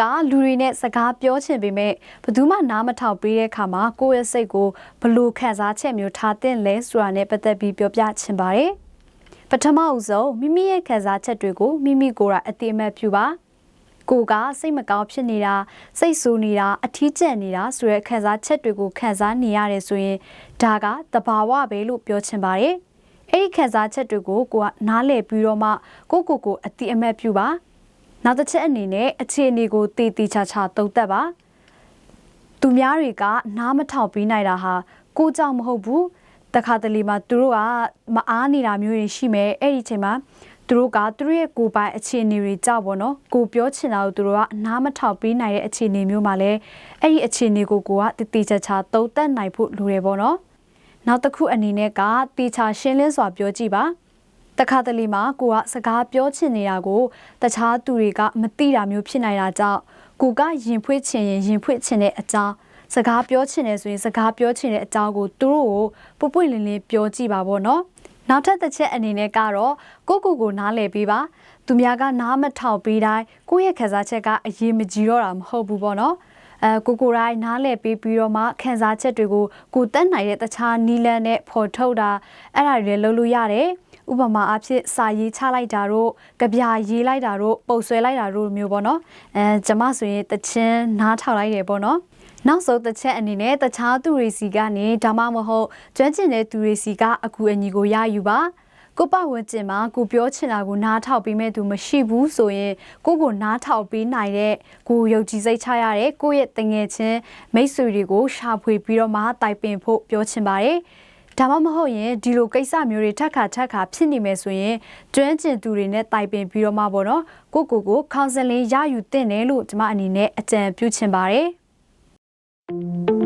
ကလူတွေနဲ့စကားပြောချင်ပေမဲ့ဘယ်သူမှနားမထောင်ပေးတဲ့အခါမှာကိုယ့်ရဲ့စိတ်ကိုဘယ်လို့ခံစားချက်မျိုးထားတဲ့လဲဆိုတာနဲ့ပတ်သက်ပြီးပြောပြချင်ပါတယ်ပထမဦးဆုံးမိမိရဲ့ခံစားချက်တွေကိုမိမိကိုယ်တိုင်အတိအမှတ်ပြုပါကိုကစိတ်မကောင်းဖြစ်နေတာစိတ်ဆူနေတာအထီးကျန်နေတာဆိုတဲ့ခံစားချက်တွေကိုခံစားနေရတယ်ဆိုရင်ဒါကတဘာဝပဲလို့ပြောချင်ပါတယ်အဲ့ဒီခံစားချက်တွေကိုကိုကနားလည်ပြီးတော့မှကိုကိုကိုအတိအမှတ်ပြုပါ နောက်တစ်ချက်အနေနဲ့အခြေအနေကိုတည်တည်ချာချာသုံးသပ်ပါသူများတွေကနားမထောင်ပြီးနိုင်တာဟာကိုကြောင့်မဟုတ်ဘူးတခါတလေမှာသူတို့ကမအားနေတာမျိုးတွေရှိမယ်အဲ့ဒီချိန်မှာသူတို့ကသူတို့ရဲ့ကိုယ်ပိုင်အခြေအနေတွေကြောက်ပေါ့နော်ကိုပြောချင်တာကိုသူတို့ကနားမထောင်ပြီးနိုင်တဲ့အခြေအနေမျိုးမှာလဲအဲ့ဒီအခြေအနေကိုကိုကတည်တည်ချာချာသုံးသပ်နိုင်ဖို့လိုတယ်ပေါ့နော်နောက်တစ်ခုအနေနဲ့ကတေချာရှင်းလင်းစွာပြောကြည့်ပါ တခါတလေမှာကိုကစကားပြောချင်နေတာကိုတခြားသူတွေကမသိတာမျိုးဖြစ်နေတာကြောင့်ကိုကရင်ဖွင့်ချင်ရင်ရင်ဖွင့်ချင်တဲ့အကြောင်းစကားပြောချင်တယ်ဆိုရင်စကားပြောချင်တဲ့အကြောင်းကိုသူတို့ကိုပွပွလင်းလင်းပြောကြည့်ပါပေါ့နော်နောက်ထပ်တစ်ချက်အနေနဲ့ကတော့ကိုကိုကိုနားလည်ပေးပါသူများကနားမထောင်ပေးတိုင်းကိုယ့်ရဲ့ခံစားချက်ကအရေးမကြီးတော့တာမဟုတ်ဘူးပေါ့နော် အဲကိုကိုရိုင်းနားလည်ပေးပြီးတော့မှခံစားချက်တွေကိုကိုတက်နိုင်တဲ့တခြားနီလန်းနဲ့ဖော်ထုတ်တာအဲ့ဒါတွေလည်းလုပ်လို့ရတယ်ဥပမာအဖြစ်စာရေးချလိုက်တာတို့ကြပြရေးလိုက်တာတို့ပုတ်ဆွဲလိုက်တာတို့မျိုးပေါ့နော်အဲကျမဆိုရင်တချင်းနားထောင်လိုက်တယ်ပေါ့နော်နောက်ဆုံးတစ်ချက်အနေနဲ့တခြားသူတွေစီကနေဒါမှမဟုတ်ကျွမ်းကျင်တဲ့သူတွေစီကအကူအညီကိုရယူပါ ကိုပဝန်းကျင်မှာကိုပြောချင်တာကိုနားထောင်ပေးမဲ့သူမရှိဘူးဆိုရင်ကိုကိုနားထောင်ပေးနိုင်တဲ့ကိုယုံကြည်စိတ်ချရတဲ့ကိုရဲ့တငယ်ချင်းမိတ်ဆွေတွေကိုရှာဖွေပြီးတော့မှတိုင်ပင်ဖို့ပြောချင်ပါတယ်ဒါမှမဟုတ်ရင်ဒီလိုကိစ္စမျိုးတွေထက်ခါထက်ခါဖြစ်နေမယ်ဆိုရင်ကျွမ်းကျင်သူတွေနဲ့တိုင်ပင်ပြီးတော့မှပေါ့နော်ကိုကိုကိုကောင်ဆယ်လင်းရယူတင်တယ်လို့ကျွန်မအနေနဲ့အကြံပြုချင်ပါတယ်